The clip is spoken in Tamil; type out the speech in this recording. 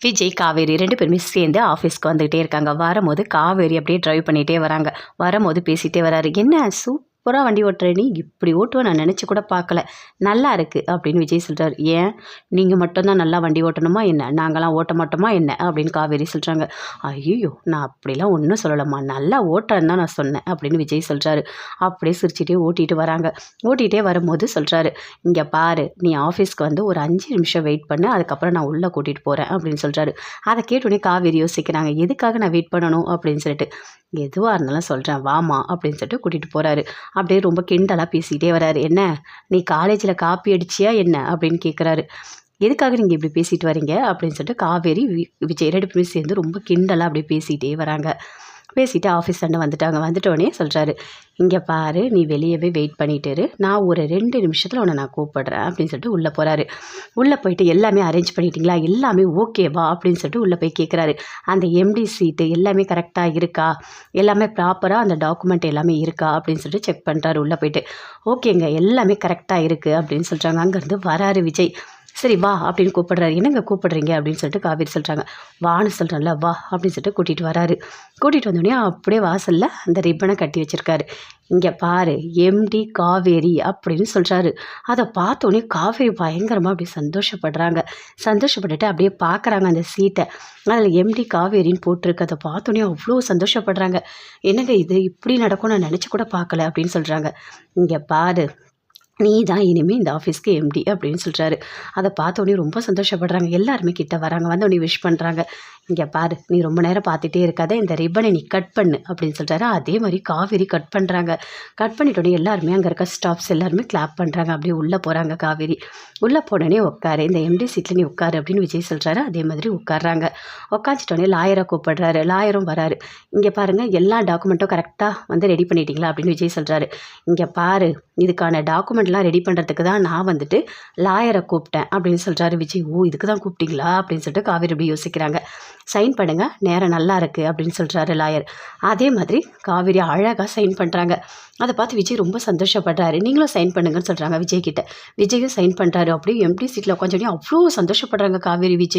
விஜய் காவேரி ரெண்டு பேருமே சேர்ந்து ஆஃபீஸ்க்கு வந்துக்கிட்டே இருக்காங்க. வரும்போது காவேரி அப்படியே ட்ரைவ் பண்ணிகிட்டே வராங்க. வரும்போது பேசிகிட்டே வராரு. என்ன சூப்பராக வண்டி ஓட்டுற நீ இப்படி ஓட்டுவேன் நான் நினச்சி கூட பார்க்கல. நல்லா இருக்குது அப்படின்னு விஜய் சொல்கிறார் ஏன்? நீங்கள் மட்டும்தான் நல்லா வண்டி ஓட்டணுமா என்ன? நாங்களாம் ஓட்ட மாட்டோமா என்ன? அப்படின்னு காவேரி சொல்கிறாங்க ஐயோ நான் அப்படிலாம் ஒன்றும் சொல்லலம்மா. நல்லா ஓட்டுறேன்னு தான் நான் சொன்னேன் அப்படின்னு விஜய் சொல்கிறாரு அப்படியே சிரிச்சிட்டே ஓட்டிகிட்டு வராங்க. ஓட்டிகிட்டே வரும்போது சொல்கிறாரு இங்கே பாரு நீ ஆஃபீஸ்க்கு வந்து ஒரு அஞ்சு நிமிஷம் வெயிட் பண்ணு அதுக்கப்புறம் நான் உள்ளே கூட்டிகிட்டு போகிறேன் அப்படின்னு சொல்கிறாரு அதை கேட்டோடனே காவேரி யோசிக்கிறாங்க எதுக்காக நான் வெயிட் பண்ணணும்? அப்படின்னு சொல்லிட்டு. எதுவாக இருந்தாலும் சொல்கிறேன் வாமா அப்படின்னு சொல்லிட்டு கூட்டிகிட்டு போகிறாரு அப்படியே ரொம்ப கிண்டலாக பேசிக்கிட்டே வராரு. என்ன நீ காலேஜில் காப்பி அடிச்சியா என்ன? அப்படின்னு கேட்குறாரு எதுக்காக நீங்கள் இப்படி பேசிட்டு வரீங்க? அப்படின்னு சொல்லிட்டு காவேரி வி- விஜய் ரெண்டு பேரும் சேர்ந்து ரொம்ப கிண்டலாக அப்படியே பேசிகிட்டே வராங்க. பேசிட்டு ஆஃபீஸ் அண்ணன் வந்துட்டாங்க. வந்துட்டோடனே சொல்கிறாரு இங்கே பாரு நீ வெளியவே வெயிட் பண்ணிட்டு இரு. நான் ஒரு ரெண்டு நிமிஷத்தில் உன்னை நான் கூப்பிடுறேன். அப்படின்னு சொல்லிட்டு உள்ளே போகிறாரு உள்ளே போயிட்டு எல்லாமே அரேஞ்ச் பண்ணிட்டீங்களா? எல்லாமே ஓகேவா அப்படின்னு சொல்லிட்டு உள்ளே போய் கேட்குறாரு அந்த எம்டி சீட்டு எல்லாமே கரெக்டாக இருக்கா? எல்லாமே ப்ராப்பராக அந்த டாக்குமெண்ட் எல்லாமே இருக்கா? அப்படின்னு சொல்லிட்டு செக் பண்ணுறாரு உள்ளே போயிட்டு. ஓகேங்க எல்லாமே கரெக்டாக இருக்குது அப்படின்னு சொல்கிறாங்க அங்கேருந்து வராரு விஜய். சரி வா அப்படின்னு கூப்பிடுறாரு. என்னங்க கூப்பிடுறீங்க? அப்படின்னு சொல்லிட்டு காவேரி சொல்கிறாங்க வான்னு சொல்கிறேன்ல வா அப்படின்னு சொல்லிட்டு கூட்டிகிட்டு வராரு. கூட்டிகிட்டு வந்தோடனே அப்படியே வாசலில் அந்த ரிப்பனை கட்டி வச்சுருக்காரு. இங்கே பாரு எம்டி காவேரி அப்படின்னு சொல்கிறாரு அதை பார்த்தோன்னே காவேரி பயங்கரமாக அப்படியே சந்தோஷப்படுறாங்க. சந்தோஷப்பட்டுட்டு அப்படியே பார்க்குறாங்க அந்த சீட்டை. அதில் எம்டி காவேரின்னு போட்டிருக்கு. அதை பார்த்தோன்னே அவ்வளோ சந்தோஷப்படுறாங்க. என்னங்க இது? இப்படி நடக்கும் நான் நினச்சி கூட பார்க்கல அப்படின்னு சொல்கிறாங்க இங்கே பாரு நீ தான் இனிமேல் இந்த ஆஃபீஸ்க்கு எம்டி அப்படின்னு சொல்கிறாரு அதை பார்த்தோன்னே ரொம்ப சந்தோஷப்படுறாங்க. எல்லாருமே கிட்ட வராங்க. வந்தோடனே விஷ் பண்ணுறாங்க இங்கே பாரு நீ ரொம்ப நேரம் பார்த்துட்டே இருக்காத இந்த ரிப்பனை நீ கட் பண்ணு அப்படின்னு சொல்கிறாரு அதே மாதிரி காவேரி கட் பண்ணுறாங்க கட் பண்ணிட்டோடனே எல்லாருமே அங்கே இருக்க ஸ்டாஃப்ஸ் எல்லாருமே கிளாப் பண்ணுறாங்க அப்படியே உள்ளே போகிறாங்க காவேரி. உள்ளே போனோடனே உட்காரு இந்த எம்டி சீட்டில் நீ உட்காரு அப்படின்னு விஜய் சொல்கிறாரு அதே மாதிரி உட்கார்றாங்க. உட்காந்துட்டோடனே லாயரை கூப்பிடுறாரு. லாயரும் வராரு. இங்கே பாருங்கள் எல்லா டாக்குமெண்ட்டும் கரெக்டாக வந்து ரெடி பண்ணிட்டீங்களா அப்படின்னு விஜய் சொல்கிறாரு இங்கே பாரு இதுக்கான டாக்குமெண்ட்லாம் ரெடி பண்ணுறதுக்கு தான் நான் வந்துட்டு லாயரை கூப்பிட்டேன் அப்படின்னு சொல்கிறாரு விஜய். ஓ இதுக்கு தான் கூப்பிட்டீங்களா அப்படின்னு சொல்லிட்டு காவேரி அப்படி யோசிக்கிறாங்க. சைன் பண்ணுங்க நேரம் நல்லா இருக்குது அப்படின்னு சொல்கிறாரு லாயர். அதே மாதிரி காவேரி அழகாக சைன் பண்ணுறாங்க அதை பார்த்து விஜய் ரொம்ப சந்தோஷப்படுறாரு. நீங்களும் சைன் பண்ணுங்கன்னு சொல்கிறாங்க விஜய் கிட்ட விஜயும் சைன் பண்ணுறாரு அப்படியே எம்டி சீட்டில் உட்காந்தோடனே அவ்வளோ சந்தோஷப்படுறாங்க காவேரி விஜய்.